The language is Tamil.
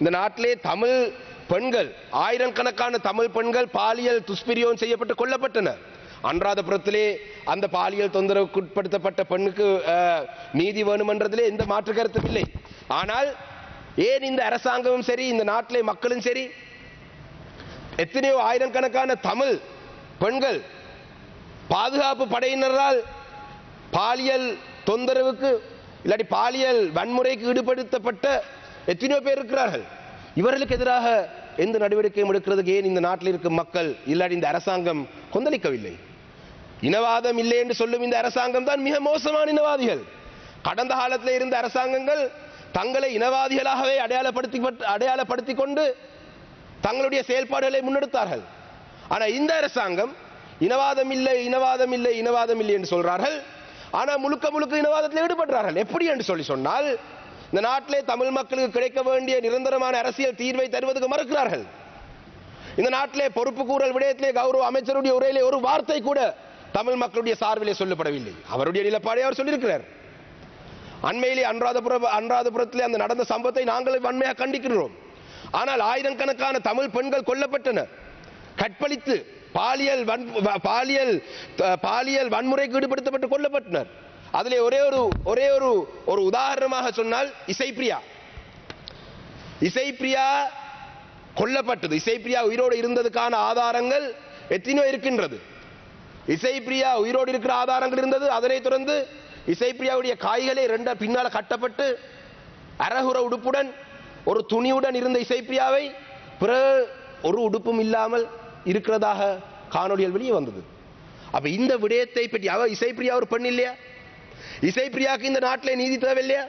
இந்த நாட்டிலே தமிழ் பெண்கள் ஆயிரக்கணக்கான தமிழ் பெண்கள் பாலியல் துஷ்பிரியோகம் செய்யப்பட்டு கொல்லப்பட்டனர். அன்றாதபுரத்திலே அந்த பாலியல் தொந்தரவுக்கு உட்படுத்தப்பட்ட பெண்ணுக்கு நீதி வேணுமென்றதிலே எந்த மாற்று கருத்தும் இல்லை. ஆனால் ஏன் இந்த அரசாங்கமும் சரி இந்த நாட்டிலே மக்களும் சரி எத்தனையோ ஆயிரக்கணக்கான தமிழ் பெண்கள் பாதுகாப்பு படையினரால் பாலியல் தொந்தரவுக்கு இல்லாட்டி பாலியல் வன்முறைக்கு ஈடுபடுத்தப்பட்ட எத்தனையோ பேர் இருக்கிறார்கள். இவர்களுக்கு எதிராக எந்த நடவடிக்கையும் எடுக்கிறதுக்கு ஏன் இந்த நாட்டில் இருக்கும் மக்கள் இல்லாட்டி இந்த அரசாங்கம் கொந்தளிக்கவில்லை? இனவாதம் இல்லை என்று சொல்லும் இந்த அரசாங்கம் தான் மிக மோசமான இனவாதிகள். கடந்த காலத்தில் இருந்த அரசாங்கங்கள் தங்களை இனவாதிகளாகவே அடையாளப்படுத்தி அடையாளப்படுத்தி கொண்டு தங்களுடைய செயல்பாடுகளை முன்னெடுத்தார்கள். ஆனா இந்த அரசாங்கம் இனவாதம் இல்லை இனவாதம் இல்லை இனவாதம் இல்லை என்று சொல்றார்கள். ஆனா முழுக்க முழுக்க இனவாதத்தில் ஈடுபடுறார்கள். எப்படி என்று சொல்லி சொன்னால் இந்த நாட்டிலே தமிழ் மக்களுக்கு கிடைக்க வேண்டிய நிரந்தரமான அரசியல் தீர்வை தருவதற்கு மறுக்கிறார்கள். இந்த நாட்டிலே பொறுப்பு கூறல் விடயத்திலே கௌரவ அமைச்சருடைய உரையிலே ஒரு வார்த்தை கூட தமிழ் மக்களுடைய சார்பிலே சொல்லப்படவில்லை. அவருடைய நிலப்பாடை அவர் சொல்லியிருக்கிறார். அண்மையிலே அன்றாதபுர அன்றாதபுரத்திலே அந்த நடந்த சம்பவத்தை நாங்கள் வன்மையாக கண்டிக்கிறோம் ஆனால் ஆயிரக்கணக்கான தமிழ் பெண்கள் கொல்லப்பட்டனர் கற்பழித்து பாலியல் வன் பாலியல் பாலியல் வன்முறைக்கு ஈடுபடுத்தப்பட்டு கொல்லப்பட்டனர். அதிலே ஒரே ஒரு ஒரே ஒரு ஒரு உதாரணமாக சொன்னால் இசைப்பிரியா. இசைப்பிரியா கொல்லப்பட்டது. இசைப்பிரியா உயிரோடு இருந்ததுக்கான ஆதாரங்கள் எத்தனையோ இருக்கின்றது. இசைப்பிரியா உயிரோடு இருக்கிற ஆதாரங்கள் இருந்தது. அதனைத் தொடர்ந்து இசைப்பிரியாவுடைய காய்களே ரெண்ட பின்னால கட்டப்பட்டு அரகுர உடுப்புடன் ஒரு துணியுடன் இருந்த இசைப்பிரியாவை பிற ஒரு உடுப்பும் இல்லாமல் இருக்கிறதாக காணொலிகள் வெளியே வந்தது. அப்ப இந்த விடயத்தை பற்றி அவ இசைப்பிரியா ஒரு பெண் இல்லையா? இசைப்பிரியாவுக்கு இந்த நாட்டில் நீதி தேவையில்லையா